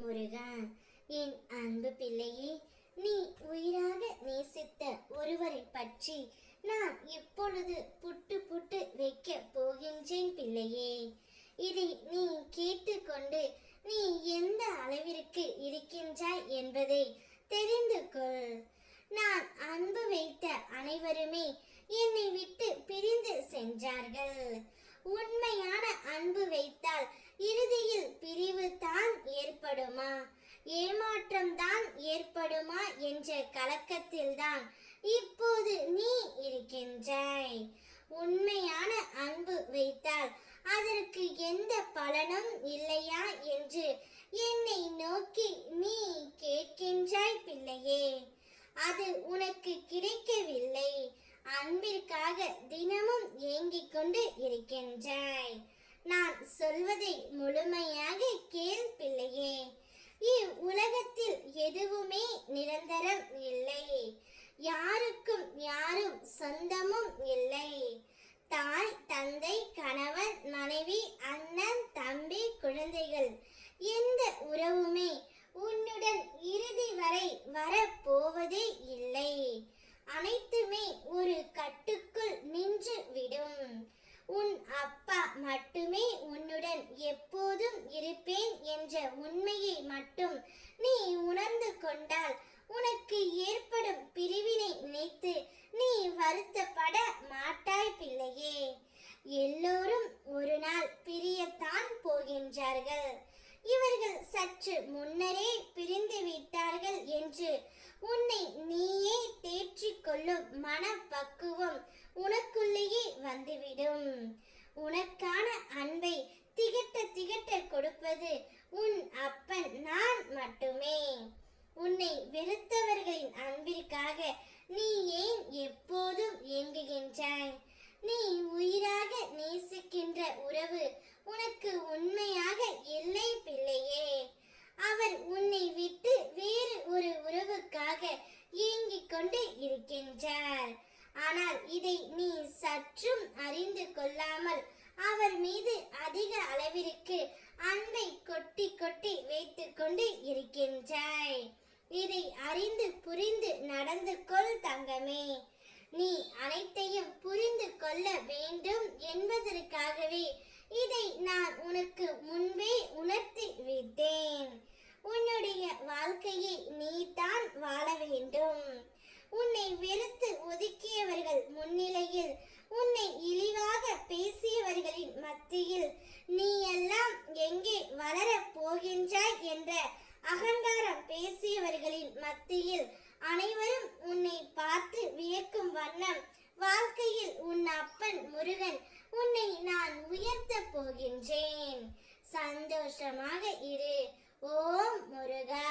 முருகா என் அன்பு பிள்ளையே நீ உயிராக நேசித்த ஒருவரை பற்றி நான் இப்பொழுது புட்டு புட்டு வைக்க போகின்றேன் பிள்ளையே. இதை நீ கேட்டுக்கொண்டு நீ எந்த அளவிற்கு இருக்கின்றாய் என்பதை தெரிந்து கொள். நான் அன்பு வைத்த அனைவருமே என்னை விட்டு பிரிந்து சென்றார்கள். உண்மையான அன்பு வைத்தால் இறுதியில் பிரிவு தான் ஏற்படுமா? ஏமாற்றம் தான் ஏற்படுமா என்ற கலக்கத்தில்தான் இப்போது நீ இருக்கின்றாய். உண்மையான அன்பு வைத்தால் அதற்கு எந்த பலனும் இல்லையா என்று என்னை நோக்கி நீ கேட்கின்றாய் பிள்ளையே. அது உனக்கு கிடைக்கவில்லை. அன்பிற்காக தினமும் ஏங்கிக் கொண்டு இருக்கின்றாய். நான் சொல்வதை முழுமையாக கேள் பிள்ளையே. இவ்வுலகத்தில் எதுவுமே நிரந்தரம் இல்லை. யாருக்கும் யாரும் சொந்தமும் இல்லை. தாய் தந்தை கணவன் மனைவி அண்ணன் தம்பி குழந்தைகள் எந்த உறவுமே உன்னுடன் இறுதி வரை வரப்போவதே இல்லை. கொண்டால் உனக்கு ஏற்படும் பிரிவினை நினைத்து நீ வருத்தப்பட மாட்டாய் பிள்ளையே. எல்லோரும் ஒரு நாள் பிரியத்தான் போகின்றார்கள். இவர்கள் சற்று முன்னரே பிரிந்து விட்டார்கள் என்று உன்னை நீயே தேற்றிக் கொள்ளும் மனப்பக்குவம் உனக்குள்ளேயே வந்துவிடும். உனக்கான அன்பை திகட்ட திகட்ட கொடுப்பது உன் அப்பன் நான் மட்டுமே உன்னை வெறுத்தவர்களின் அன்பிற்காக நீ ஏன் எப்போதும் ஏங்குகின்றாய் நீ உயிராக நேசிக்கின்ற உறவு உனக்கு உண்மையாக இல்லை பிள்ளையே அவர் உன்னை விட்டு வேறு ஒரு உறவுக்காக ஏங்கிக் கொண்டு இருக்கின்றார் ஆனால் இதை நீ சற்றும் அறிந்து கொள்ளாமல் அவர் மீது அதிக அளவிற்கு அன்பை கொட்டி கொட்டி வைத்துக் கொண்டு இருக்கின்றாய். இதை அறிந்து புரிந்து நடந்து கொள் தங்கமே. நீ அனைத்தையும் புரிந்து கொள்ள வேண்டும் என்பதற்காகவே இதை நான் உனக்கு முன்பே மத்தியில் நீ எல்லாம் எங்கே வளரப் போகின்றாய் என்ற அகங்காரம் பேசியவர்களின் மத்தியில் அனைவரும் உன்னை பார்த்து வியக்கும் வண்ணம் வாழ்க்கையில் உன் அப்பன் முருகன் உன்னை நான் உயர்த்தப் போகின்றேன். சந்தோஷமாக இரு. ஓம் முருகா.